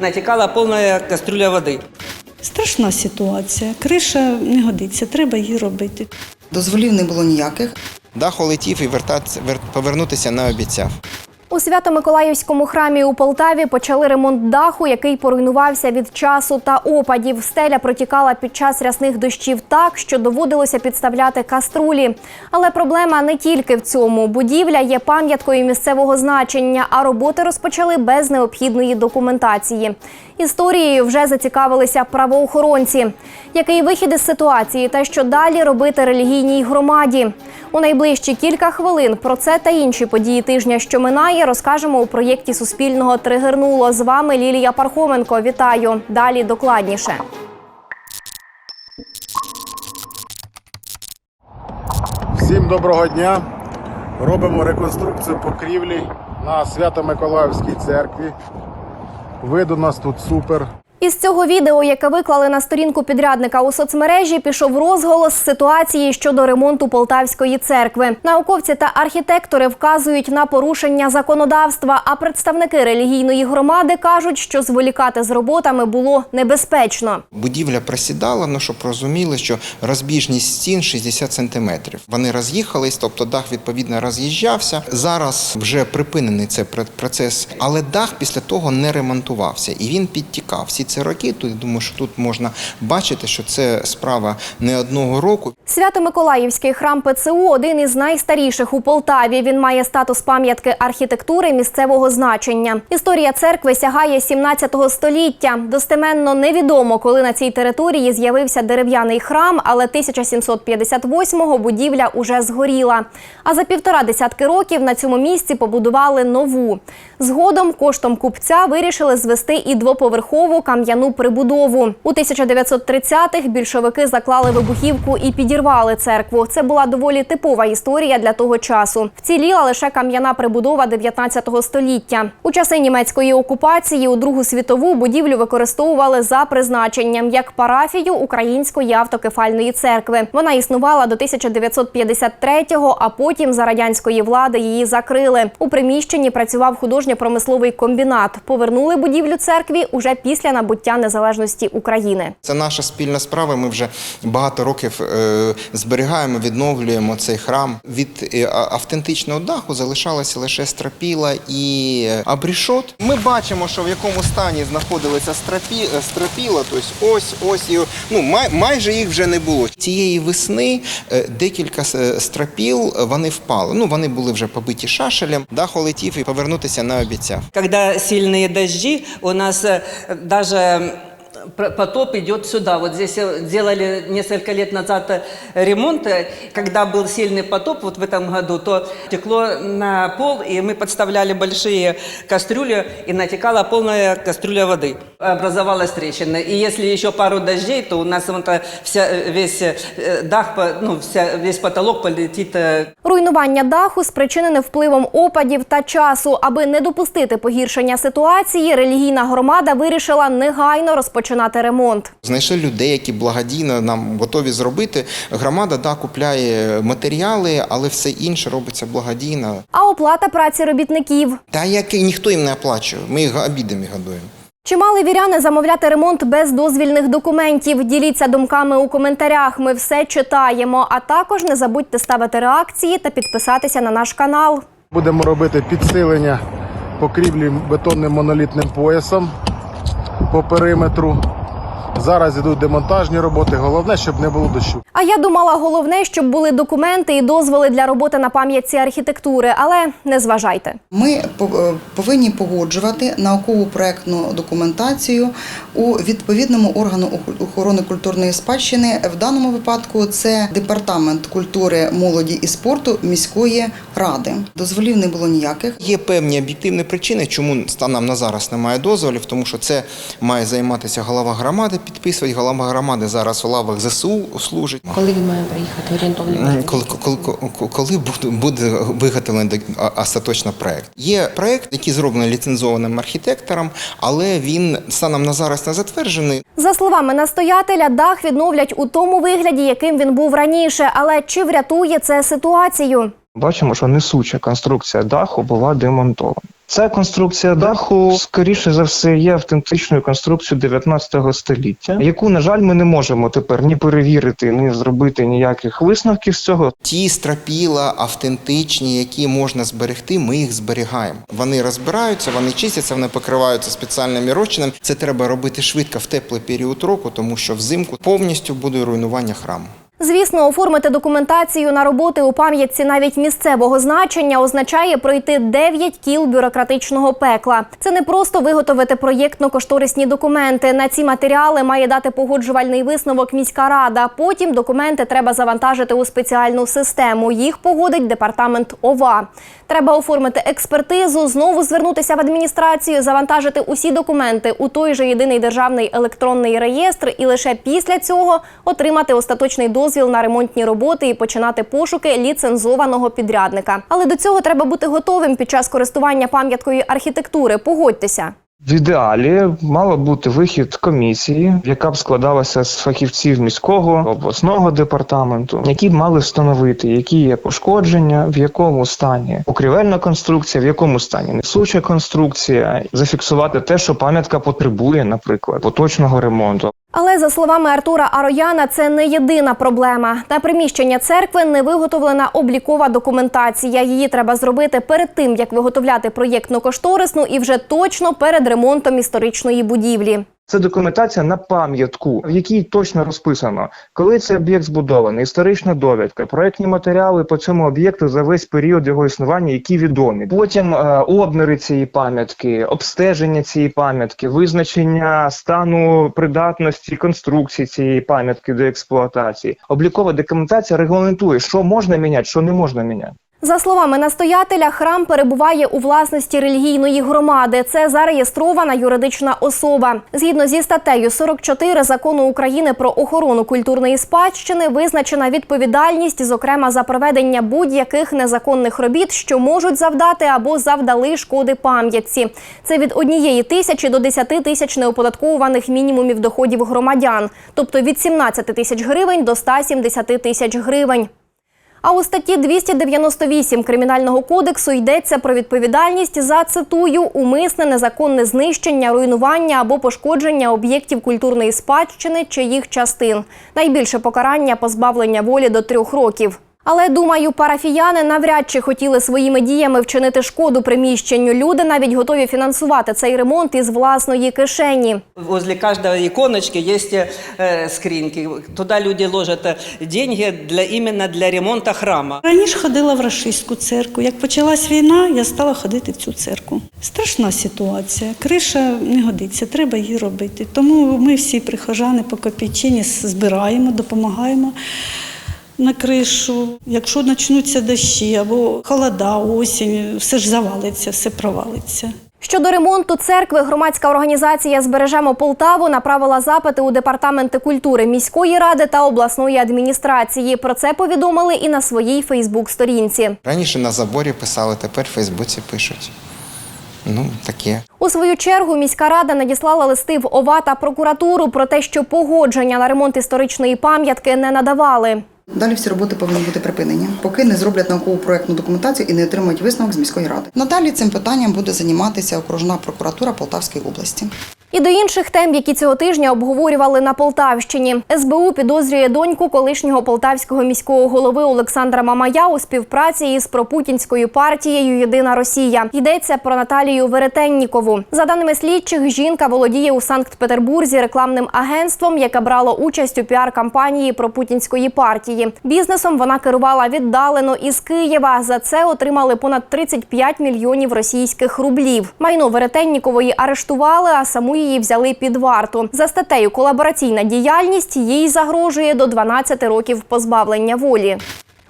Натекала повна кастрюля води. Страшна ситуація. Криша не годиться, треба її робити. Дозволів не було ніяких. Дах улетів і вертатися, вер- повернутися не обіцяв. У Свято-Миколаївському храмі у Полтаві почали ремонт даху, який поруйнувався від часу та опадів. Стеля протікала під час рясних дощів так, що доводилося підставляти каструлі. Але проблема не тільки в цьому. Будівля є пам'яткою місцевого значення, а роботи розпочали без необхідної документації. Історією вже зацікавилися правоохоронці. Який вихід із ситуації та що далі робити релігійній громаді? У найближчі кілька хвилин про це та інші події тижня, що минає, розкажемо у проєкті Суспільного Тригернуло. З вами Лілія Пархоменко. Вітаю. Далі докладніше. Всім доброго дня. Робимо реконструкцію покрівлі на Свято-Миколаївській церкві. Вид у нас тут супер. Із цього відео, яке виклали на сторінку підрядника у соцмережі, пішов розголос ситуації щодо ремонту Полтавської церкви. Науковці та архітектори вказують на порушення законодавства. А представники релігійної громади кажуть, що зволікати з роботами було небезпечно. Будівля просідала, ну щоб розуміли, що розбіжність стін 60 сантиметрів. Вони роз'їхались, тобто дах відповідно роз'їжджався. Зараз вже припинений цей пр- процес, але дах після того не ремонтувався і він підтікав. Всі ці роки. Тут я думаю, що тут можна бачити, що це справа не одного року. Свято-Миколаївський храм ПЦУ один із найстаріших у Полтаві. Він має статус пам'ятки архітектури місцевого значення. Історія церкви сягає 17 століття. Достеменно невідомо, коли на цій території з'явився дерев'яний храм, але 1758-го будівля уже згоріла. А за півтора десятки років на цьому місці побудували нову. Згодом коштом купця вирішили звести і двоповерхову кам'яну прибудову. У 1930-х більшовики заклали вибухівку і підірвали церкву. Це була доволі типова історія для того часу. Вціліла лише кам'яна прибудова 19 століття. У часи німецької окупації у Другу світову будівлю використовували за призначенням як парафію Української автокефальної церкви. Вона існувала до 1953-го, а потім за радянської влади її закрили. У приміщенні працював художньо-промисловий комбінат. Повернули будівлю церкві уже після набуття незалежності України. Це наша спільна справа. Ми вже багато років е, зберігаємо, відновлюємо цей храм. Від е, автентичного даху залишалася лише стропіла і е, абрішот. Ми бачимо, що в якому стані знаходилися стропі, е, стропіла. Тобто ось, ось і ну май, майже їх вже не було. Цієї весни декілька стропіл вони впали. Ну вони були вже побиті шашелем. Дах улетів і повернутися не обіцяв. Когда сильные дожди, у нас э, даже пр- потоп идет сюда. Вот здесь э, делали несколько лет назад э, ремонт. э, Когда был сильный потоп, вот в этом году, то текло на пол, и мы подставляли большие кастрюли, и натекала полная кастрюля воды. Образовалась трещина. И если еще пару дождей, то у нас вот э, вся, э, весь э, дах, по- ну, вся, весь потолок полетит э, Руйнування даху спричинене впливом опадів та часу. Аби не допустити погіршення ситуації, релігійна громада вирішила негайно розпочинати ремонт. Знайшли людей, які благодійно нам готові зробити. Громада да купляє матеріали, але все інше робиться благодійно. А оплата праці робітників. Та як і ніхто їм не оплачує. Ми їх обідами годуємо. Чи мали віряни замовляти ремонт без дозвільних документів? Діліться думками у коментарях. Ми все читаємо. А також не забудьте ставити реакції та підписатися на наш канал. Будемо робити підсилення покрівлі бетонним монолітним поясом по периметру. Зараз йдуть демонтажні роботи. Головне, щоб не було дощу. А я думала, головне, щоб були документи і дозволи для роботи на пам'ятці архітектури, але не зважайте. Ми по- е, повинні погоджувати наукову проектну документацію у відповідному органу охорони культурної спадщини. В даному випадку це департамент культури, молоді і спорту міської ради. Дозволів не було ніяких. Є певні об'єктивні причини, чому станом на зараз немає дозволів, тому що це має займатися голова громади, підписувати. Голова громади зараз у лавах ЗСУ служить. Коли він має приїхати орієнтовний Коли, коли, коли, коли буде- буде виготовлений остаточно проект? Є проект, який зроблений ліцензованим архітектором, але він станом на зараз не затверджений. За словами настоятеля, дах відновлять у тому вигляді, яким він був раніше. Але чи врятує це ситуацію? Бачимо, що несуча конструкція даху була демонтована. Ця конструкція даху, скоріше за все, є автентичною конструкцією 19 століття, яку, на жаль, ми не можемо тепер ні перевірити, ні зробити ніяких висновків з цього. Ті стропіла автентичні, які можна зберегти, ми їх зберігаємо. Вони розбираються, вони чистяться, вони покриваються спеціальними розчинами. Це треба робити швидко в теплий період року, тому що взимку повністю буде руйнування храму. Звісно, оформити документацію на роботи у пам'ятці навіть місцевого значення означає пройти 9 кіл бюрократичного пекла. Це не просто виготовити проєктно-кошторисні документи. На ці матеріали має дати погоджувальний висновок міська рада. Потім документи треба завантажити у спеціальну систему. Їх погодить департамент ОВА. Треба оформити експертизу, знову звернутися в адміністрацію, завантажити усі документи у той же єдиний державний електронний реєстр, і лише після цього отримати остаточний дозвіл на ремонтні роботи і починати пошуки ліцензованого підрядника. Але до цього треба бути готовим під час користування пам'яткою архітектури. Погодьтеся. В ідеалі мало бути вихід комісії, яка б складалася з фахівців міського обласного департаменту, які б мали встановити, які є пошкодження, в якому стані покрівельна конструкція, в якому стані несуча конструкція, зафіксувати те, що пам'ятка потребує, наприклад, поточного ремонту. Але за словами Артура Арояна, це не єдина проблема. На приміщення церкви не виготовлена облікова документація. Її треба зробити перед тим, як виготовляти проєктно-кошторисну і вже точно перед ремонтом історичної будівлі. Це документація на пам'ятку, в якій точно розписано, коли цей об'єкт збудований, історична довідка, проектні матеріали по цьому об'єкту за весь період його існування, які відомі. Потім е, обміри цієї пам'ятки, обстеження цієї пам'ятки, визначення стану придатності конструкції цієї пам'ятки до експлуатації. Облікова документація регламентує, що можна міняти, що не можна міняти. За словами настоятеля, храм перебуває у власності релігійної громади. Це зареєстрована юридична особа. Згідно зі статтею 44 закону України про охорону культурної спадщини, визначена відповідальність, зокрема за проведення будь-яких незаконних робіт, що можуть завдати або завдали шкоди пам'ятці. Це від однієї тисячі до 10 тисяч неоподаткованих мінімумів доходів громадян, тобто від 17 тисяч гривень до 170 тисяч гривень. А у статті 298 Кримінального кодексу йдеться про відповідальність за цитую умисне незаконне знищення, руйнування або пошкодження об'єктів культурної спадщини чи їх частин. Найбільше покарання позбавлення волі до трьох років. Але думаю, парафіяни навряд чи хотіли своїми діями вчинити шкоду приміщенню. Люди навіть готові фінансувати цей ремонт із власної кишені. Возле каждой иконочки есть э, скринки. Туда люди ложат э, деньги для, именно для ремонта храма. Раніше ходила в рашистську церкву. Як почалась війна, я стала ходити в цю церкву. Страшна ситуація. Криша не годиться, треба її робити. Тому ми всі прихожани по копійчині збираємо, допомагаємо. На кришу, якщо почнуться дощі або холода, осінь, все ж завалиться, все провалиться. Щодо ремонту церкви, громадська організація Збережемо Полтаву направила запити у департаменти культури міської ради та обласної адміністрації. Про це повідомили і на своїй Фейсбук-сторінці. Раніше на заборі писали, тепер в Фейсбуці пишуть. Ну, таке. У свою чергу міська рада надіслала листи в ОВА та прокуратуру про те, що погодження на ремонт історичної пам'ятки не надавали. Далі всі роботи повинні бути припинені, поки не зроблять наукову проектну документацію і не отримають висновок з міської ради. Надалі цим питанням буде займатися окружна прокуратура Полтавської області. І до інших тем, які цього тижня обговорювали на Полтавщині. СБУ підозрює доньку колишнього полтавського міського голови Олександра Мамая у співпраці із пропутінською партією Єдина Росія. Йдеться про Наталію Веретеннікову. За даними слідчих, жінка володіє у Санкт-Петербурзі рекламним агентством, яке брало участь у піар-кампанії пропутінської партії. Бізнесом вона керувала віддалено із Києва. За це отримали понад 35 мільйонів російських рублів. Майно Веретеннікової арештували, а саму її взяли під варту. За статтею колабораційна діяльність їй загрожує до 12 років позбавлення волі.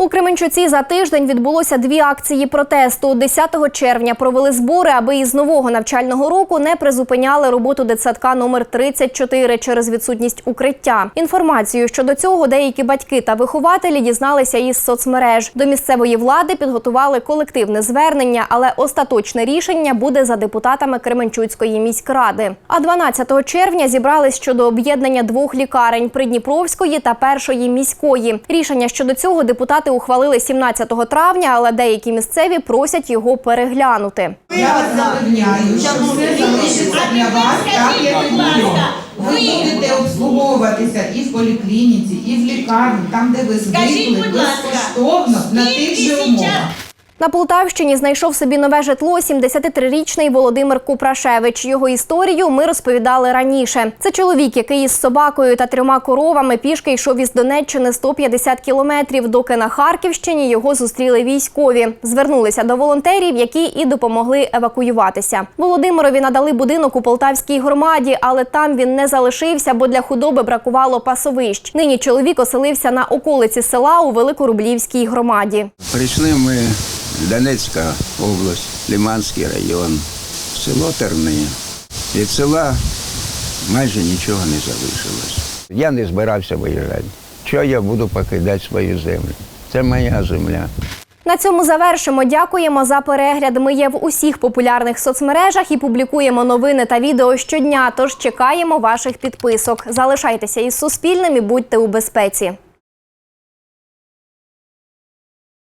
У Кременчуці за тиждень відбулося дві акції протесту. 10 червня провели збори, аби із нового навчального року не призупиняли роботу дитсадка номер 34 через відсутність укриття. Інформацію щодо цього деякі батьки та вихователі дізналися із соцмереж. До місцевої влади підготували колективне звернення, але остаточне рішення буде за депутатами Кременчуцької міськради. А 12 червня зібрались щодо об'єднання двох лікарень Придніпровської та першої міської. Рішення щодо цього депутати депутати ухвалили 17 травня, але деякі місцеві просять його переглянути. Я вас запевняю, що все залишиться для вас так, як і було. Ви будете обслуговуватися і в поліклініці, і в лікарні, там, де ви звикли, безкоштовно на тих же умовах. На Полтавщині знайшов собі нове житло 73-річний Володимир Купрашевич. Його історію ми розповідали раніше. Це чоловік, який із собакою та трьома коровами пішки йшов із Донеччини 150 кілометрів, доки на Харківщині його зустріли військові. Звернулися до волонтерів, які і допомогли евакуюватися. Володимирові надали будинок у Полтавській громаді, але там він не залишився, бо для худоби бракувало пасовищ. Нині чоловік оселився на околиці села у Великорублівській громаді. Прийшли ми Донецька область, Лиманський район, село Терни. Від села майже нічого не залишилось. Я не збирався виїжджати. Що я буду покидати свою землю? Це моя земля. На цьому завершимо. Дякуємо за перегляд. Ми є в усіх популярних соцмережах і публікуємо новини та відео щодня. Тож чекаємо ваших підписок. Залишайтеся із Суспільним і будьте у безпеці.